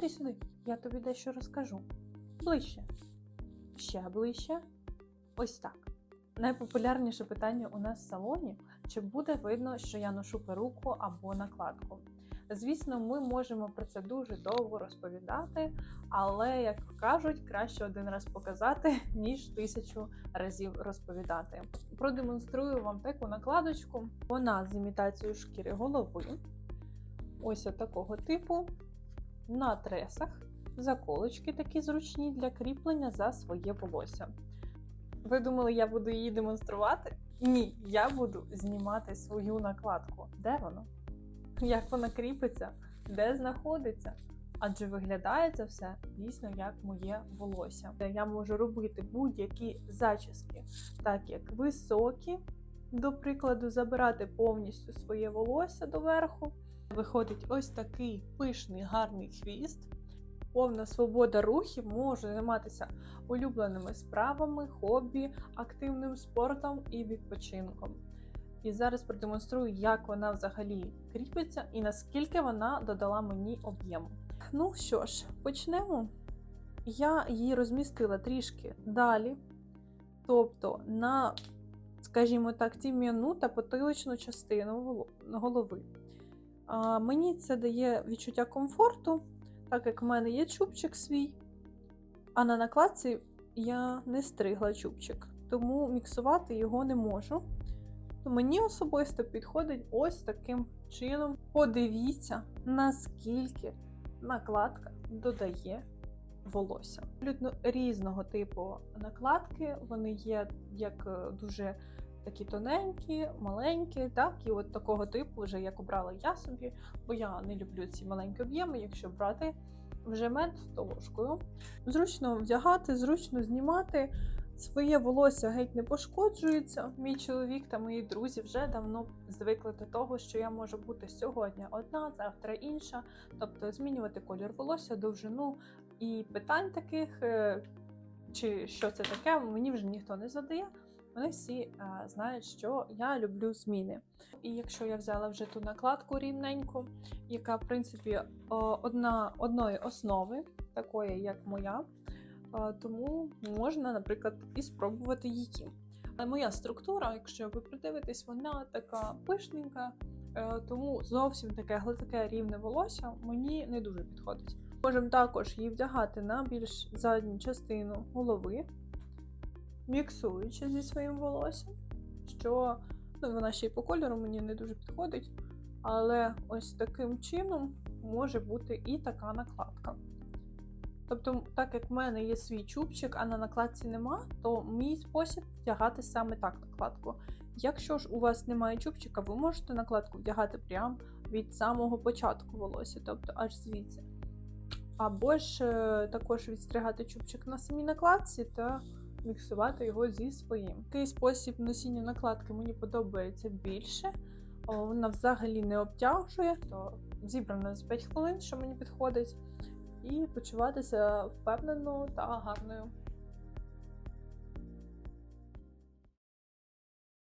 Ходи сюди, я тобі дещо розкажу. Ближче. Ще ближче. Ось так. Найпопулярніше питання у нас в салоні: чи буде видно, що я ношу перуку або накладку? Звісно, ми можемо про це дуже довго розповідати, але, як кажуть, краще один раз показати, ніж тисячу разів розповідати. Продемонструю вам таку накладочку. Вона з імітацією шкіри голови. Ось такого типу. На тресах. Заколочки такі зручні для кріплення за своє волосся. Ви думали, я буду її демонструвати? Ні, я буду знімати свою накладку. Де воно? Як вона кріпиться? Де знаходиться? Адже виглядає це все дійсно як моє волосся. Я можу робити будь-які зачіски, так як високі, до прикладу, забирати повністю своє волосся доверху. Виходить ось такий пишний гарний хвіст. Повна свобода рухів можу займатися улюбленими справами, хобі, активним спортом і відпочинком. І зараз продемонструю, як вона взагалі кріпиться і наскільки вона додала мені об'єму. Ну що ж, почнемо. Я її розмістила трішки далі, тобто на, скажімо так, тім'яну та потиличну частину голови. А, мені це дає відчуття комфорту, так як в мене є чубчик свій, а на накладці я не стригла чубчик, тому міксувати його не можу. То мені особисто підходить ось таким чином. Подивіться, наскільки накладка додає волосся. Абсолютно різного типу накладки. Вони є як е, дуже такі тоненькі, маленькі, так і от такого типу, вже як обрала я собі, бо я не люблю ці маленькі об'єми. Якщо брати вже мед, то ложкою. Зручно вдягати, зручно знімати. Своє волосся геть не пошкоджується. Мій чоловік та мої друзі вже давно звикли до того, що я можу бути сьогодні одна, завтра інша, тобто змінювати колір волосся, довжину і питань таких, е, чи що це таке, мені вже ніхто не задає. Вони всі е, знають, що я люблю зміни. І якщо я взяла вже ту накладку рівненьку, яка в принципі о, одна одної основи, такої як моя, е, тому можна, наприклад, і спробувати її. Але моя структура, якщо ви придивитесь, вона така пишненька, е, тому зовсім таке гладке рівне волосся мені не дуже підходить. Можемо також її вдягати на більш задню частину голови, міксуючи зі своїм волоссям, що ну, вона ще й по кольору мені не дуже підходить. Але ось таким чином може бути і така накладка. Тобто, так як в мене є свій чубчик, а на накладці нема, то мій спосіб вдягати саме так накладку. Якщо ж у вас немає чубчика, ви можете накладку вдягати прямо від самого початку волосся, тобто аж звідси. Або ж е, також відстригати чубчик на самій накладці та міксувати його зі своїм. Такий спосіб носіння накладки мені подобається більше. Вона взагалі не обтяжує, то зібрана за 5 хвилин, що мені підходить, і почуватися впевнено та гарною.